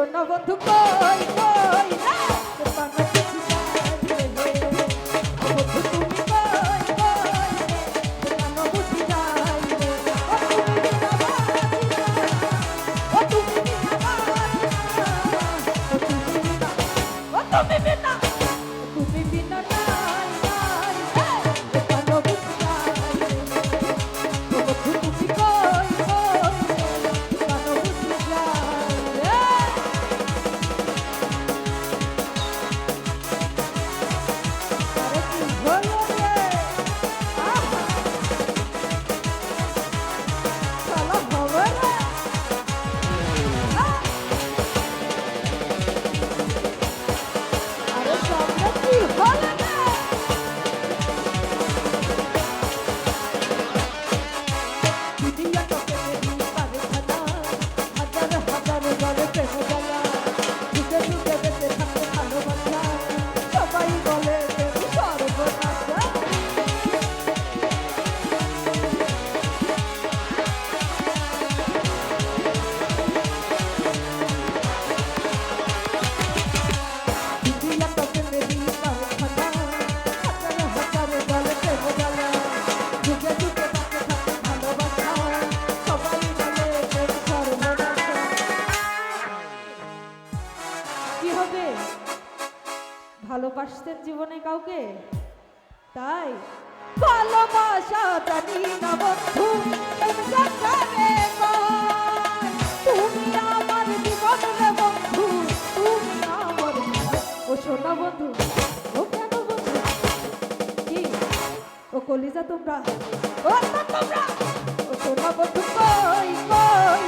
শোনো বন্ধু কই ভালোবাসতেন জীবনে কাউকে? তাই। ভালোবাসা জানি না বন্ধু, তুমি আমার বন্ধু, তুমি আমার ও শোনা বন্ধু, ও কেন বন্ধু? কি? ও কলিজা তোমরা, ও তোমরা, ও বন্ধু কই কই?